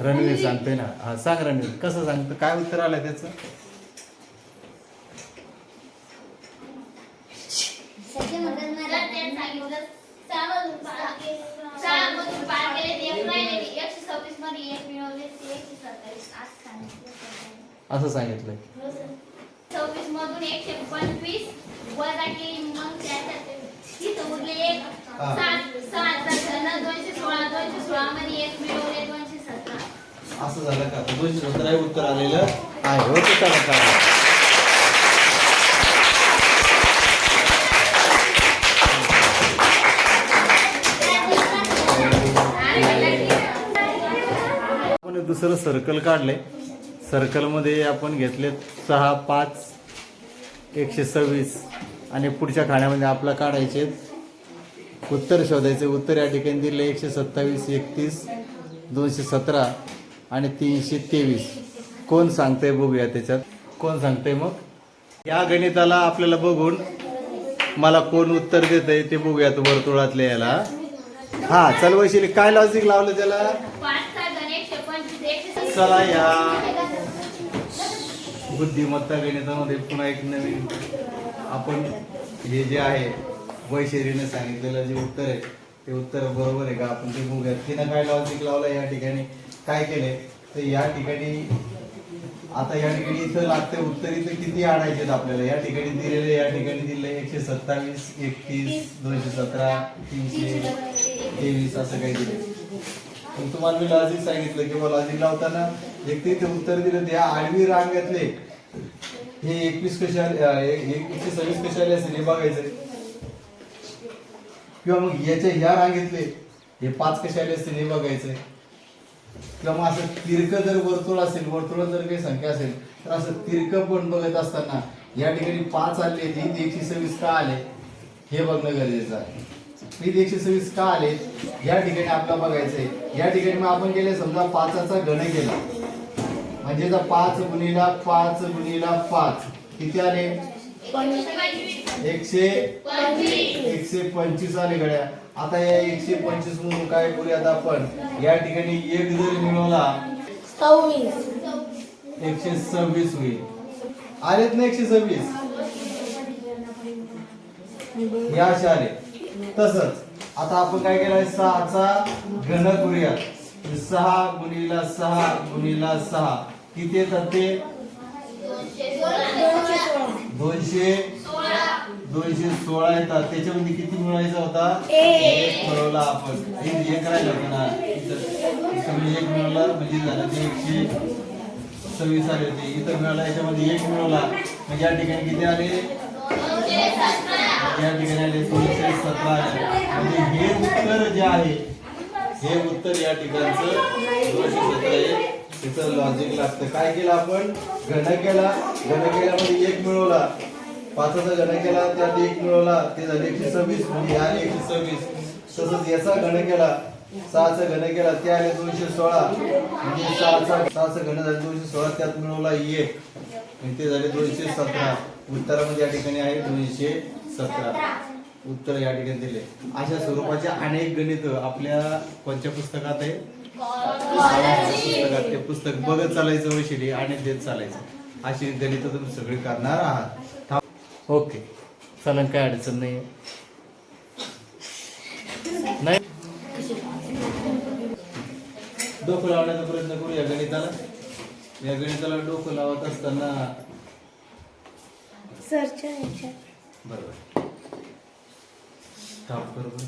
रणवीर सांगते ना. हा सांग रणवीर. कसं सांगतं? काय उत्तर आलं त्याचं? असं सांगितलं असं सांगितलंय. सव्वीस मधून एकशे पंचवीस वजा केली मग त्याच्यात तिथं उरले एक. सात सात दोनशे सोळा दोनशे सोळा मध्ये एक मिळवले. असं झालं का? दोनशे हे उत्तर आलेलं आहे. हो ते चला चला आपण दुसरं सर्कल काढले सर्कलमध्ये आपण घेतले सहा पाच एकशे सव्वीस. आणि पुढच्या खाण्यामध्ये आपला काढायचे उत्तर शोधायचे. उत्तर या ठिकाणी दिले एकशे सत्तावीस एकतीस दोनशे सतरा. आणि तीनशे तेवीस. कोण सांगतंय बघूया त्याच्यात. कोण सांगतंय मग? या गणिताला आपल्याला बघून मला कोण उत्तर देत आहे ते बघूयात वर्तुळातल्या याला. हा चल वैशिली काय लॉजिक लावलं त्याला? चला या. बुद्धिमत्ता गणितामध्ये पुन्हा एक नवीन आपण हे जे आहे वैशेरीने सांगितलेलं जे उत्तर आहे ते उत्तर बरोबर आहे का? आपण ते बघूया. तिनं काय लॉजिक लावलं या ठिकाणी? काय केलंय? तर या ठिकाणी आता या ठिकाणी इथं लागते उत्तर इथं किती आणायचे आपल्याला? या ठिकाणी दिलेले या ठिकाणी दिले एकशे सत्तावीस एकतीस दोनशे सतरा तीनशे तेवीस असं काही दिले मग तुम्हाला मी लॉजिक सांगितलं किंवा लॉजिक लावताना एक ते इथे उत्तर दिलं त्या आडवी रांगातले हे एकवीस कशा एकशे सव्वीस कशाले असेल हे बघायचं किंवा मग याच्या ह्या रांगेतले हे पाच कसे आले असतील हे बघायचंय किंवा मग असं तिरकं जर वर्तुळ असेल वर्तुळात जर काही संख्या असेल तर असं तिरकं पण बघत असताना या ठिकाणी पाच आले ते एकशे सव्वीस का आले? हे बघणं गरजेचं आहे. इथे एकशे सव्वीस का आले? या ठिकाणी आपल्याला बघायचंय या ठिकाणी मग आपण गेले समजा पाचाचा गण केला. म्हणजे जर पाच गुणीला पाच गुणीला पाच. किती आले? एकशे एकशे पंचवीस. आले गड्या. आता या एकशे पंचवीस म्हणून काय करूयात आपण? या ठिकाणी एक जर मिळवला एकशे सव्वीस होईल. आलेत ना एकशे सव्वीस? हे असे आले. तसंच आता आपण काय केलंय सहाचा घन करूयात. म्हणजे सहा गुणीला सहा गुणीला सहा. किती येतात ते? दोनशे दोनशे सोळा येतात. त्याच्यामध्ये किती मिळवायचा होता? एक. मिळवला आपण. एक राहिला होता इथं इथं एक मिळवला म्हणजे झालं ते एकशे सव्वीस आले होते. इथं मिळाला याच्यामध्ये एक मिळवला. म्हणजे या ठिकाणी किती आले? म्हणजे या ठिकाणी आले दोनशे सतरा आले. म्हणजे हे उत्तर जे आहे हे उत्तर या ठिकाणचं दोनशे सतरा आहे. त्याचं लॉजिक लागतं. काय केलं आपण? घन केला. घन केल्यामध्ये एक मिळवला. पाचाचा घन केला त्यात एक मिळवला. ते झाले एकशे सव्वीस. म्हणजे आले एकशे सव्वीस. तसंच याचा घन केला. सहाचा घन केला. ते आले दोनशे सोळा. म्हणजे सहाचा सहाचा घन झाले दोनशे सोळा. त्यात मिळवला एक. आणि ते झाले दोनशे सतरा. उत्तरामध्ये या ठिकाणी आहे दोनशे सतरा. उत्तर या ठिकाणी दिले. अशा स्वरूपाचे अनेक गणित आपल्या कोणत्या पुस्तकात आहे? पुस्तकात ते पुस्तक बघत चालायचं वैशिली आणि देत चालायचं. अशी गणित तुम्ही सगळी करणार आहात. ओके. चलन काय अडचण नाही? डोकं लावण्याचा प्रयत्न करू या गणिताला. या गणिताला डोकं लावत असताना बरोबर. थांब बरोबर.